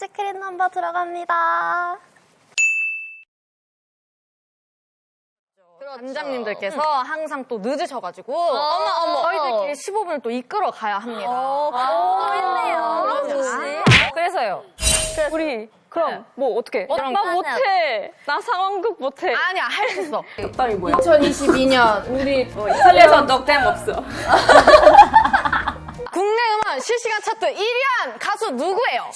시크릿 넘버 들어갑니다. 단장님들께서 항상 또 늦으셔가지고 어머 어머 저희들끼리 15분을 또 이끌어 가야 합니다. 어, 그러지. 그래서요. 우리 그럼 뭐 어떻게? 그럼 나 못해. 나 상황극 못해. 아니야 할 수 있어. 딸이 뭐야? 2022년 우리 이탈리아에서 넉댐 없어. 실시간 차트 1위한 가수 누구예요?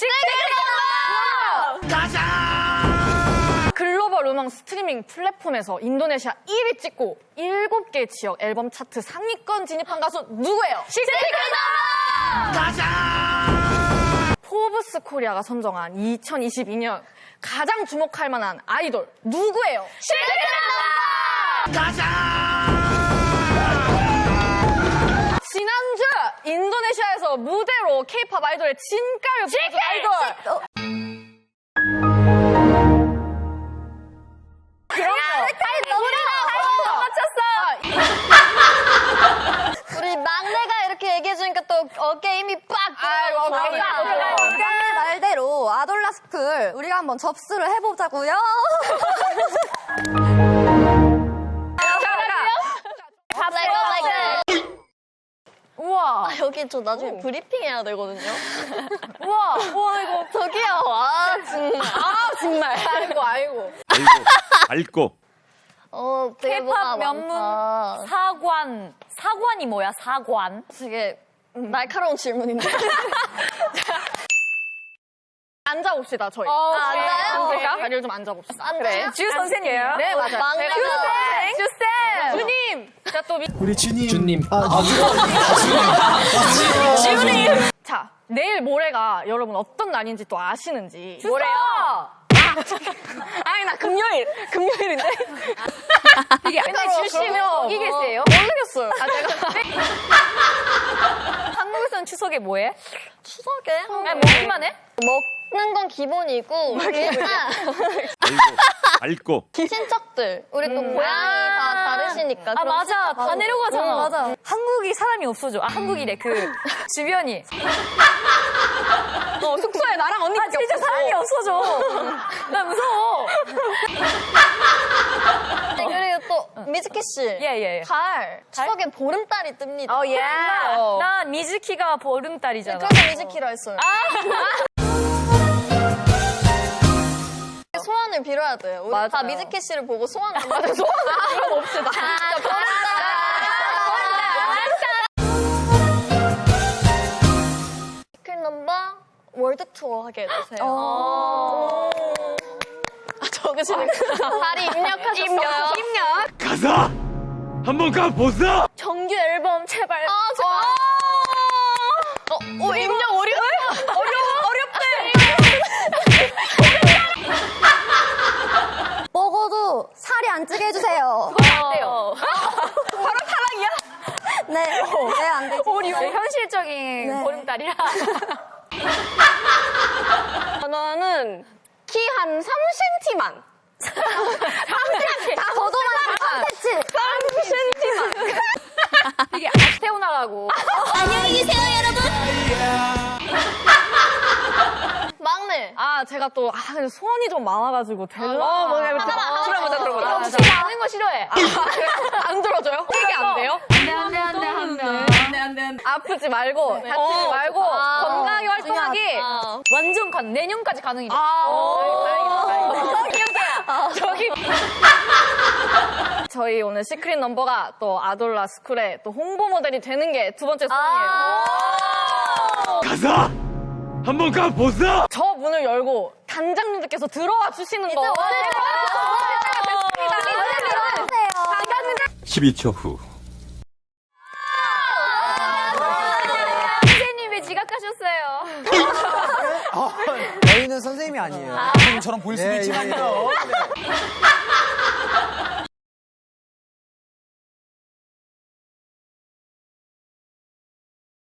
글로벌 음원 스트리밍 플랫폼에서 인도네시아 1위 찍고 7개 지역 앨범 차트 상위권 진입한 가수 누구예요? 포브스 코리아가 선정한 2022년 가장 주목할 만한 아이돌 누구예요? 지난주 인도네시아에서 무대로 케이팝 아이돌의 진가를 보여준 아이돌. 우리 막내가 이렇게 얘기해주니까 또 어깨 힘이 빡 아이고, 들어가서 어깨가. 막내 말대로 아돌라 스쿨 우리가 한번 접수를 해보자고요. 여기 저 나중에 브리핑 해야 되거든요. 우와 우와 이거 저기요, 아, 정말. 아 정말 아이고 아이고 알고 알고 어, 되게 뭐가 K-pop 면문 많다. 사관. 사관이 뭐야? 사관. 되게 날카로운 질문인데. 앉아봅시다 저희 어, 아, 그래요? 앉아요? 앉을까? 자리를 좀 앉아봅시다 앉아요? 주 선생님. 네 맞아요 막내 제가 주쌤! 주쌤 주님 자 또 미... 우리 주님. 주님. 아, 자 내일 모레가 여러분 어떤 날인지 또 아시는지 뭐래요? 아니 나 금요일 금요일인데 이게 진짜로 주시면 그러면 이겠어요? 모르겠어요 아 제가 한국에서는 추석에 뭐해? 추석에 그냥 먹기만 해? 먹 는 건 기본이고 일단 알고 알고. 친척들. 우리 또 고향이 다 다르시니까 아 그럼 맞아. 다. 내려가잖아 응, 맞아. 한국이 사람이 없어져. 아 한국이래. 그 주변이. 어, 숙소에 나랑 언니 아 진짜 사람이 없어져. 나 무서워. 네, 그리고 또 미즈키 씨. 예예 달. 추석에 보름달이 뜹니다. 어, 예. 나 미즈키가 보름달이잖아. 그래서 미즈키라 했어요 소원을 빌어야 돼요 우리 다 맞아요. 미즈키 씨를 보고 소원 안 받아서 소원 빌어봅시다 시크릿 넘버 월드 투어 하게 해주세요. 어. 아, 적으시는 거 다리 입력하셨어요 입력. 가자 한번 가 보자. 정규 앨범 제발. 아, 저... 어, 어, 입력 네, 네, 안 되지 우리 현실적인 네. 보름달이라 저는 키 한 3cm만 다 걷어만 3cm 3cm만 이게 아스테오 나가고 안녕히 계세요 여러분 막내 아 제가 또 아, 근데 소원이 좀 많아가지고 되려 어, 뭐, 하나 하나, 들어보자 들어보자 나 혹시 아는 거 싫어해 안 들어줘요? 이게 안 돼요? 아프지 말고 다치지 어. 말고 아, 건강하게 활동하기 아, 완전 간 내년까지 가능이다. 아, 오. 다행이다, 다행이다. 저기. 저희 오늘 시크릿 넘버가 또 아돌라 스쿨의 또 홍보 모델이 되는 게 두 번째 소원이에요. 가자! 한번 가 보자 저 문을 열고 단장님들께서 들어와 주시는 거. 들어주세요. 12초 후 저희는 선생님이 아니에요. 저처럼 보일 수도 네, 있지만요. 예, 예.